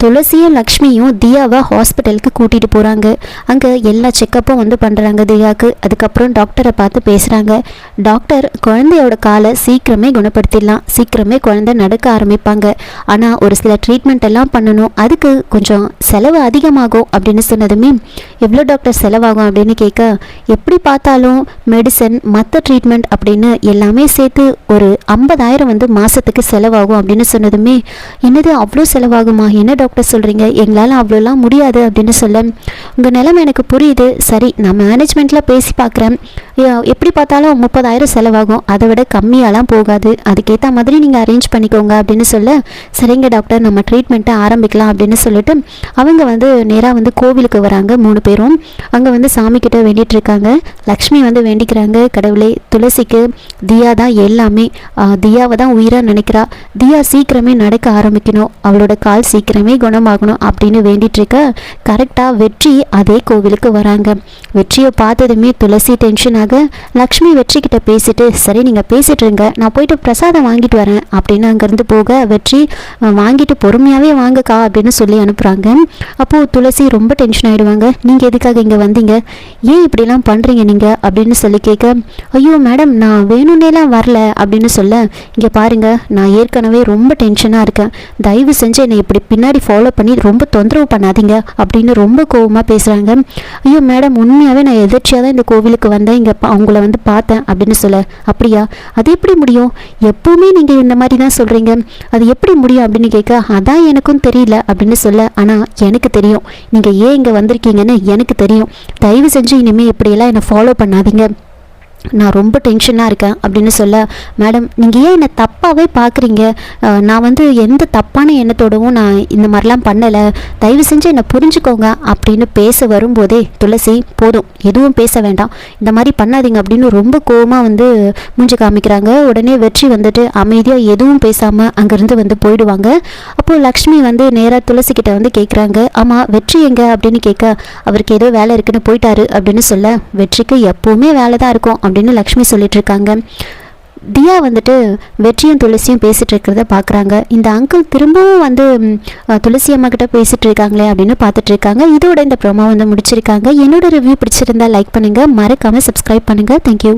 துளசியும் லக்ஷ்மியும் தியாவை ஹாஸ்பிட்டலுக்கு கூட்டிகிட்டு போகிறாங்க அங்கே எல்லா செக்கப்பும் வந்து பண்ணுறாங்க தியாவுக்கு. அதுக்கப்புறம் டாக்டரை பார்த்து பேசுகிறாங்க டாக்டர் குழந்தையோட காலை சீக்கிரமே குணப்படுத்திடலாம். சீக்கிரமே குழந்தை நடக்க ஆரம்பிப்பாங்க. ஆனால் ஒரு சில ட்ரீட்மெண்ட் எல்லாம் பண்ணணும். அதுக்கு கொஞ்சம் செலவு அதிகமாகும் அப்படின்னு சொன்னதுமே எவ்வளோ டாக்டர் செலவாகும்? அப்படின்னு கேட்க எப்படி பார்த்தாலும் மெடிசன் மற்ற ட்ரீட்மெண்ட் அப்படின்னு எல்லாமே சேர்த்து ஒரு ஐம்பதாயிரம் வந்து மாதத்துக்கு செலவாகும் அப்படின்னு சொன்னதுமே என்னது அவ்வளோ செலவாகுமா? என்ன டாக்டர் டாக்டர் சொல்கிறீங்க எங்களால் அவ்வளோலாம் முடியாது அப்படின்னு சொல்ல உங்கள் நிலமை எனக்கு புரியுது. சரி நான் மேனேஜ்மெண்ட்டில் பேசி பார்க்குறேன். எப்படி பார்த்தாலும் முப்பதாயிரம் செலவாகும். அதை விட கம்மியாலாம் போகாது. அதுக்கேற்ற மாதிரி நீங்கள் அரேஞ்ச் பண்ணிக்கோங்க அப்படின்னு சொல்ல சரிங்க டாக்டர் நம்ம ட்ரீட்மெண்ட்டை ஆரம்பிக்கலாம் அப்படின்னு சொல்லிட்டு அவங்க வந்து நேராக வந்து கோவிலுக்கு வராங்க மூணு பேரும். அங்கே வந்து சாமி கிட்ட இருக்காங்க லக்ஷ்மி வந்து வேண்டிக்கிறாங்க கடவுளே துளசிக்கு தியா தான் எல்லாமே. தியாவை தான் உயிராக நினைக்கிறா. தியா சீக்கிரமே நடக்க ஆரம்பிக்கணும். அவளோட கால் சீக்கிரமே குணமாகணும் அப்படின்னு வேண்டிட்டு இருக்க கரெக்டாக வெற்றி அதே கோவிலுக்கு வராங்க. வெற்றியை பார்த்ததுமே துளசி டென்ஷன் ஆக லக்ஷ்மி வெற்றி கிட்ட பேசிட்டு சரி நீங்கள் பேசிட்டு இருங்க. நான் போயிட்டு பிரசாதம் வாங்கிட்டு வரேன். அப்படின்னு அங்கேருந்து போக வெற்றி வாங்கிட்டு பொறுமையாகவே வாங்கக்கா அப்படின்னு சொல்லி அனுப்புகிறாங்க அப்போது துளசி ரொம்ப டென்ஷன் ஆகிடுவாங்க நீங்கள் எதுக்காக இங்கே வந்தீங்க? ஏன் இப்படிலாம் பண்ணுறீங்க நீங்கள் அப்படின்னு சொல்லி கேட்க ஐயோ மேடம் நான் வேணும்னேலாம் வரல அப்படின்னு சொல்ல இங்கே பாருங்க நான் ஏற்கனவே ரொம்ப டென்ஷனாக இருக்கேன். தயவு செஞ்சு என்னை இப்படி பின்னாடி ஃபாலோ பண்ணி ரொம்ப தொந்தரவு பண்ணாதீங்க அப்படின்னு ரொம்ப கோவமாக பேசுகிறாங்க ஐயோ மேடம் உண்மையாகவே நான் எதிர்ச்சியாக தான் இந்த கோவிலுக்கு வந்தேன். இங்கே அவங்கள வந்து பார்த்தேன் அப்படின்னு சொல்ல அப்படியா? அது எப்படி முடியும்? எப்பவுமே நீங்கள் இந்த மாதிரி தான் சொல்கிறீங்க அது எப்படி முடியும்? அப்படின்னு கேட்க அதான் எனக்கும் தெரியல அப்படின்னு சொல்ல ஆனால் எனக்கு தெரியும். நீங்கள் ஏன் இங்கே வந்திருக்கீங்கன்னு எனக்கு தெரியும். தயவு செஞ்சு இனிமேல் இப்படியெல்லாம் என்னை ஃபாலோ பண்ணாதீங்க. நான் ரொம்ப டென்ஷனாக இருக்கேன் அப்படின்னு சொல்ல மேடம் நீங்கள் ஏன் என்னை தப்பாகவே பார்க்குறீங்க நான் வந்து எந்த தப்பான எண்ணத்தோடவும் நான் இந்த மாதிரிலாம் பண்ணலை. தயவு செஞ்சு என்னை புரிஞ்சுக்கோங்க அப்படின்னு பேச வரும்போதே துளசி போதும். எதுவும் பேச வேண்டாம். இந்த மாதிரி பண்ணாதீங்க அப்படின்னு ரொம்ப கோவமாக வந்து மூஞ்சி காமிக்கிறாங்க. உடனே வெற்றி வந்துட்டு அமைதியாக எதுவும் பேசாமல் அங்கேருந்து வந்து போயிடுவாங்க. அப்போது லக்ஷ்மி வந்து நேராக துளசி கிட்ட வந்து கேட்குறாங்க ஆமாம் வெற்றி எங்கே? அப்படின்னு கேட்க அவருக்கு ஏதோ வேலை இருக்குன்னு போயிட்டாரு அப்படின்னு சொல்ல வெற்றிக்கு எப்போவுமே வேலை தான் இருக்கும். அப்படின்னு லக்ஷ்மி சொல்லிட்டு இருக்காங்க தியா வந்துட்டு வெற்றியும் துளசியும் பேசிகிட்டு இருக்கிறத பார்க்குறாங்க இந்த அங்கிள் திரும்பவும் வந்து துளசி அம்மா கிட்ட பேசிட்டு இருக்காங்களே அப்படின்னு பார்த்துட்டு இருக்காங்க இதோட இந்த ப்ரோமோ வந்து முடிச்சிருக்காங்க. என்னோட ரிவ்யூ பிடிச்சிருந்தா லைக் பண்ணுங்க. மறக்காமல் சப்ஸ்கிரைப் பண்ணுங்க. தேங்க்யூ